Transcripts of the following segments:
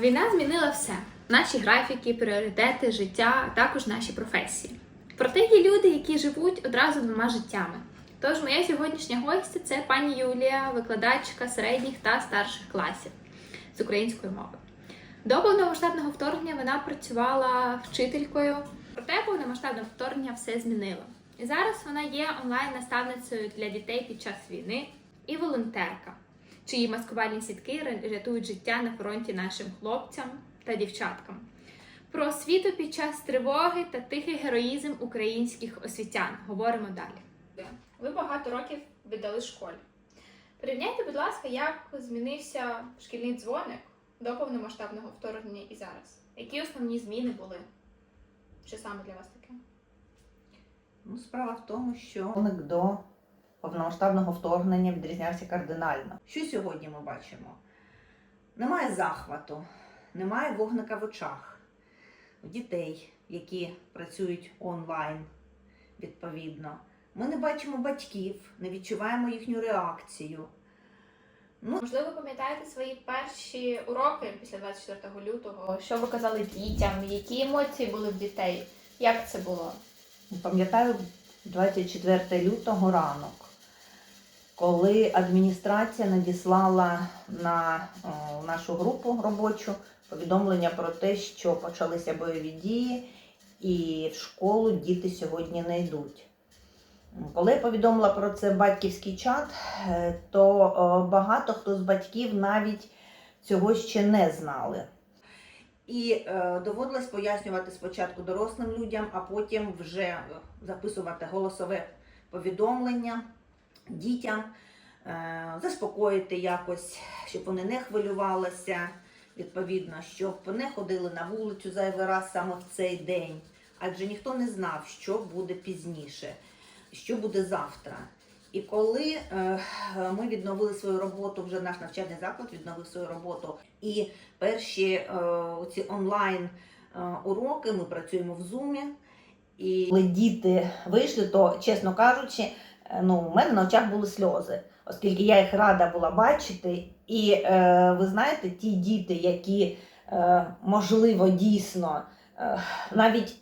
Війна змінила все: наші графіки, пріоритети, життя, також наші професії. Проте є люди, які живуть одразу двома життями. Тож моя сьогоднішня гостя це пані Юлія, викладачка середніх та старших класів з української мови. До повномасштабного вторгнення вона працювала вчителькою, проте повномасштабне вторгнення все змінило. І зараз вона є онлайн-наставницею для дітей під час війни і волонтерка, чиї маскувальні сітки рятують життя на фронті нашим хлопцям та дівчаткам. Про освіту під час тривоги та тихий героїзм українських освітян говоримо далі. Ви багато років віддали школі. Порівняйте, будь ласка, як змінився шкільний дзвоник до повномасштабного вторгнення і зараз. Які основні зміни були? Що саме для вас таке? Ну, справа в тому, що дзвоник до повномасштабного вторгнення відрізнявся кардинально. Що сьогодні ми бачимо? Немає захвату, немає вогника в очах. У дітей, які працюють онлайн, відповідно. Ми не бачимо батьків, не відчуваємо їхню реакцію. Ну, Можливо, пам'ятаєте свої перші уроки після 24 лютого? Що ви казали дітям? Які емоції були в дітей? Як це було? Пам'ятаю 24 лютого ранок, коли адміністрація надіслала на о, нашу групу робочу повідомлення про те, що почалися бойові дії, і в школу діти сьогодні не йдуть. Коли я повідомила про це батьківський чат, е, то о, багато хто з батьків навіть цього ще не знали. І е, доводилось пояснювати спочатку дорослим людям, а потім вже е, записувати голосове повідомлення дітям, е, заспокоїти якось, щоб вони не хвилювалися, відповідно, щоб не ходили на вулицю зайвий раз саме в цей день. Адже ніхто не знав, що буде пізніше, що буде завтра. І коли е, ми відновили свою роботу, вже наш навчальний заклад відновив свою роботу, і перші е, ці онлайн е, уроки ми працюємо в зумі. І коли діти вийшли, то чесно кажучи, ну у мене на очах були сльози, оскільки я їх рада була бачити. І е, ви знаєте, ті діти, які е, можливо дійсно е, навіть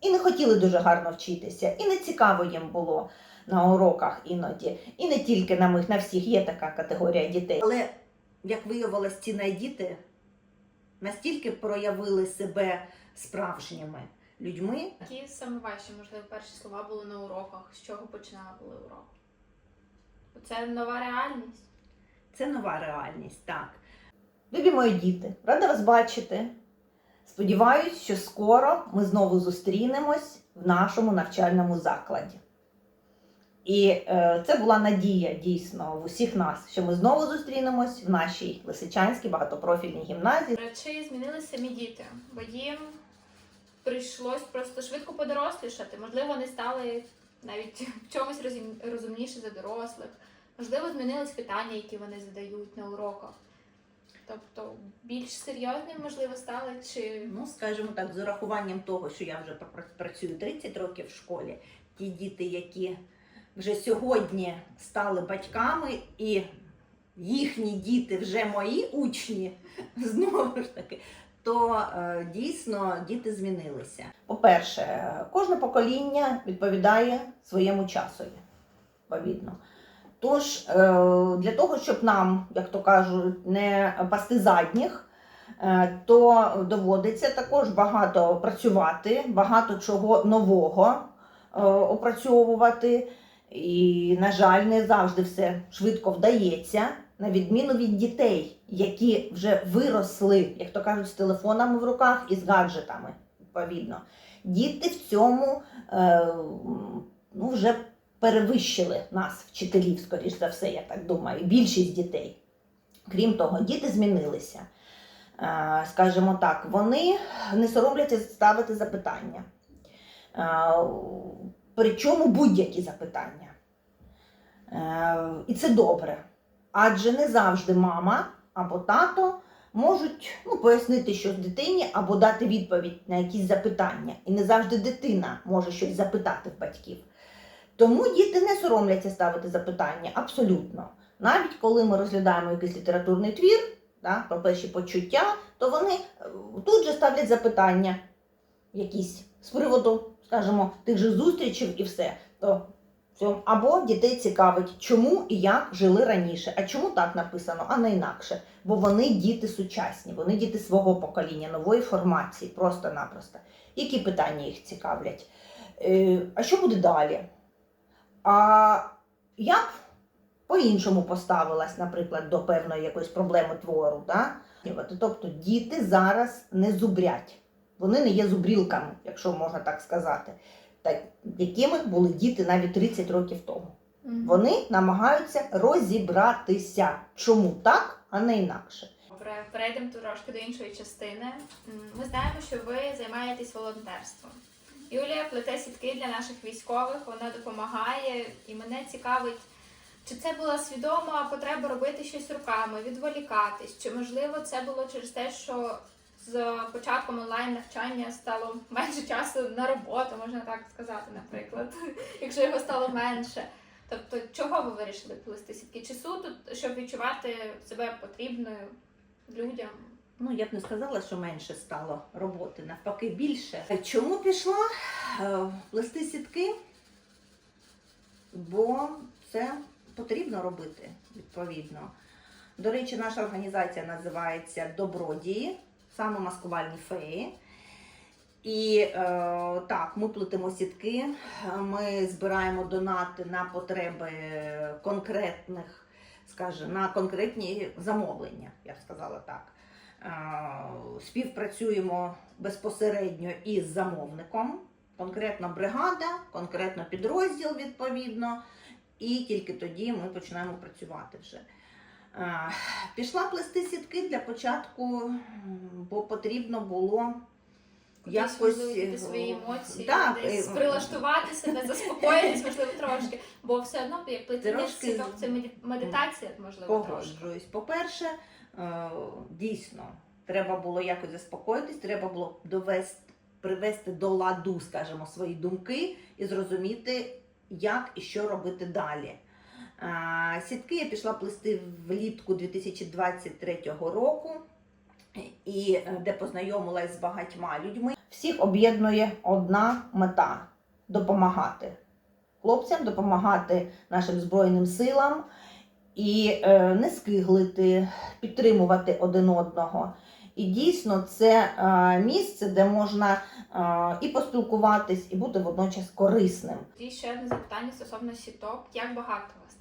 і не хотіли дуже гарно вчитися, і не цікаво їм було на уроках іноді, і не тільки на них, на всіх є така категорія дітей. Але як виявилось, ці найдіти настільки проявили себе справжніми людьми. Які саме ваші, можливо, перші слова були на уроках? З чого починали були урок? Це нова реальність. Це нова реальність, так. Любі мої діти, рада вас бачити. Сподіваюсь, що скоро ми знову зустрінемось в нашому навчальному закладі. І е, це була надія дійсно в усіх нас, що ми знову зустрінемось в нашій Лисичанській багатопрофільній гімназії. Чи змінилися самі діти? Бо їм прийшлось просто швидко подорослішати. Можливо, вони стали навіть в чомусь розум- розумніші за дорослих. Можливо, змінились питання, які вони задають на уроках. Тобто більш серйозним, можливо, стали чи Ну, скажімо так, з урахуванням того, що я вже працюю 30 років в школі, ті діти, які вже сьогодні стали батьками, і їхні діти вже мої учні, знову ж таки, то е, дійсно діти змінилися. По-перше, кожне покоління відповідає своєму часові, відповідно. Тож, е, для того, щоб нам, як то кажуть, не пасти задніх, е, то доводиться також багато працювати, багато чого нового опрацьовувати. І, на жаль, не завжди все швидко вдається, на відміну від дітей, які вже виросли, як то кажуть, з телефонами в руках і з гаджетами, відповідно. Діти в цьому е, ну, вже перевищили нас, вчителів, скоріш за все, я так думаю, більшість дітей. Крім того, діти змінилися. Е, Скажімо так, вони не соромляться ставити запитання. Е, Причому будь-які запитання. Е, І це добре. Адже не завжди мама або тато можуть ну, пояснити щось дитині або дати відповідь на якісь запитання. І не завжди дитина може щось запитати в батьків. Тому діти не соромляться ставити запитання абсолютно. Навіть коли ми розглядаємо якийсь літературний твір, да, про перші почуття, то вони е, тут же ставлять запитання якісь з приводу, скажімо, тих же зустрічей і все. То. Або дітей цікавить, чому і як жили раніше. А чому так написано, а не інакше? Бо вони діти сучасні, вони діти свого покоління, нової формації, просто-напросто. Які питання їх цікавлять? Е, а що буде далі? А я б по-іншому поставилась, наприклад, до певної якоїсь проблеми твору. Да? Тобто діти зараз не зубрять. Вони не є зубрілками, якщо можна так сказати, якими були діти навіть 30 років тому. Вони намагаються розібратися, чому так, а не інакше. Добре, перейдемо трошки до іншої частини. Ми знаємо, що ви займаєтесь волонтерством. Юлія плете сітки для наших військових, вона допомагає, і мене цікавить, чи це була свідома потреба робити щось руками, відволікатись, чи можливо це було через те, що з початком онлайн навчання стало менше часу на роботу, можна так сказати, наприклад, якщо його стало менше. Тобто, чого ви вирішили плести сітки? Чи суто, щоб відчувати себе потрібною людям? Ну, я б не сказала, що менше стало роботи, навпаки, більше. Чому пішла е, плести сітки? Бо це потрібно робити відповідно. До речі, наша організація називається Добродії, саме маскувальні феї. І е, так, ми плетемо сітки, ми збираємо донати на потреби конкретних, скажімо, на конкретні замовлення, я б сказала так. Е, співпрацюємо безпосередньо із замовником, конкретно бригада, конкретно підрозділ відповідно, і тільки тоді ми починаємо працювати вже. Е, Пішла плести сітки для початку, бо потрібно було Якось свої емоції, Так, десь е, прилаштувати себе, заспокоїтись, можливо, трошки. Бо все одно як плетіння Трошки сіток це медитація, можливо, трошки. Погоджуюсь. По-перше, е, дійсно, треба було якось заспокоїтись, треба було довести, привести до ладу, скажімо, свої думки і зрозуміти, як і що робити далі. Сітки я пішла плести влітку 2023 року, і е, де познайомилась з багатьма людьми. Всіх об'єднує одна мета допомагати хлопцям, допомагати нашим Збройним силам і е, не скиглити, підтримувати один одного. І дійсно це е, місце, де можна і поспілкуватись, і бути водночас корисним. І ще одне запитання стосовно сіток. Як багато вас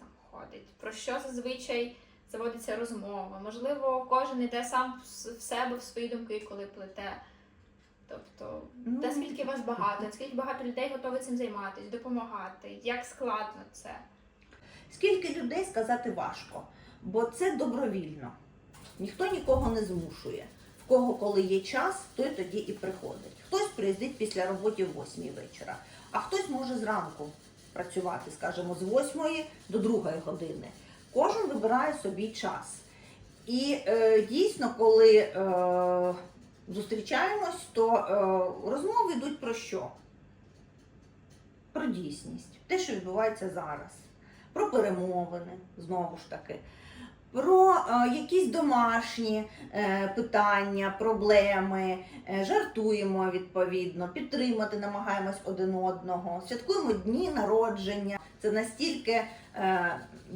там? Про що зазвичай заводиться розмова? Можливо, кожен йде сам в в себе в свої думки, коли плете. Тобто, Ну, наскільки вас багато, наскільки багато людей готові цим займатися, допомагати, як складно це? Скільки людей сказати важко, бо це добровільно. Ніхто нікого не змушує. В кого коли є час, той тоді і приходить. Хтось приїздить після роботи в 8 вечора, а хтось може зранку працювати, скажімо, з 8 до 2 години. Кожен вибирає собі час. І е, дійсно, коли е, зустрічаємось, то е, розмови йдуть про що? Про дійсність, те, що відбувається зараз про перемовини, знову ж таки, про е, якісь домашні е, питання, проблеми, е, жартуємо відповідно, підтримати намагаємось один одного, святкуємо дні народження. Це настільки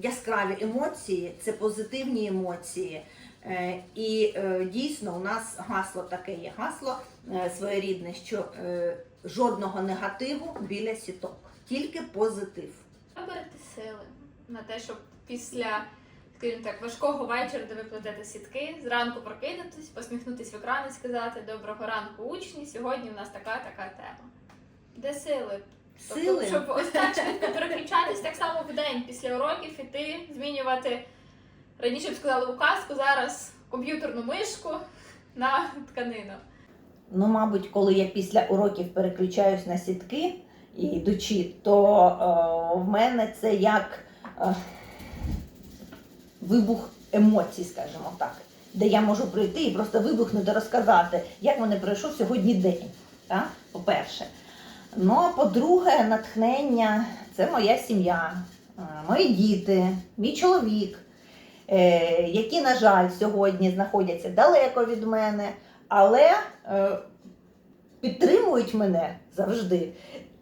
яскраві емоції, це позитивні емоції. І дійсно у нас гасло таке є гасло своєрідне, що жодного негативу біля сіток, тільки позитив. Ви берете сили на те, щоб після, скажімо так, важкого вечора, де ви плетете сітки, зранку прокинутись, посміхнутись в екран і сказати Доброго ранку, учні. Сьогодні у нас така така тема. Де сили? Сили. Тобто, щоб ось так швидко переключатись так само в день після уроків іти, змінювати раніше б сказали указку, зараз комп'ютерну мишку на тканину. Ну, мабуть, коли я після уроків переключаюсь на сітки і йдучи, то е, в мене це як е, вибух емоцій, скажімо так, де я можу прийти і просто вибухнути, розказати, як мене пройшов сьогодні день. По-перше. Ну, а по-друге, натхнення це моя сім'я, е, мої діти, мій чоловік. е, які, на жаль, сьогодні знаходяться далеко від мене, але е, підтримують мене завжди.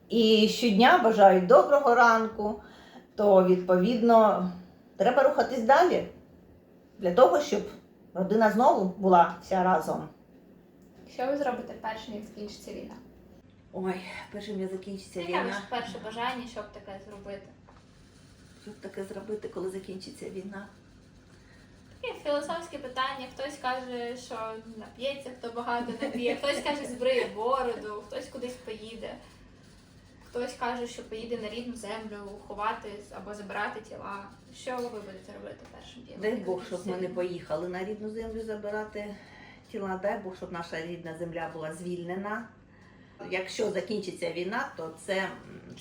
І щодня бажають доброго ранку, то відповідно треба рухатись далі для того, щоб родина знову була вся разом. Що ви зробите першим, як закінчиться війна? Ой, першим я закінчиться Яке ваше перше бажання, щоб таке зробити? Що таке зробити, коли закінчиться війна? Таке філософське питання. Хтось каже, що нап'ється, хто багато нап'є, хтось каже, збриє бороду, хтось кудись поїде. Хтось каже, що поїде на рідну землю ховати або забирати тіла. Що ви будете робити першим ділом? Дай Бог, щоб ми не поїхали на рідну землю забирати тіла. Дай Бог, щоб наша рідна земля була звільнена. Якщо закінчиться війна, то це,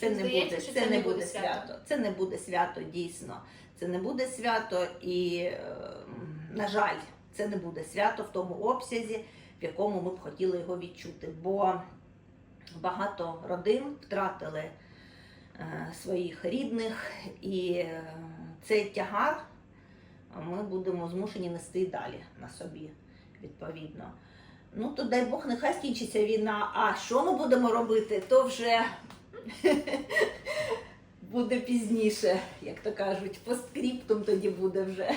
це не здається, буде, що це не буде свято. Це не буде свято, дійсно. Це не буде свято, і, е, на жаль, це не буде свято в тому обсязі, в якому ми б хотіли його відчути. Бо багато родин втратили е, своїх рідних, і е, цей тягар ми будемо змушені нести і далі на собі, відповідно. Ну, то дай Бог, нехай скінчиться війна. А що ми будемо робити, то вже буде пізніше, як то кажуть, постскриптум тоді буде вже.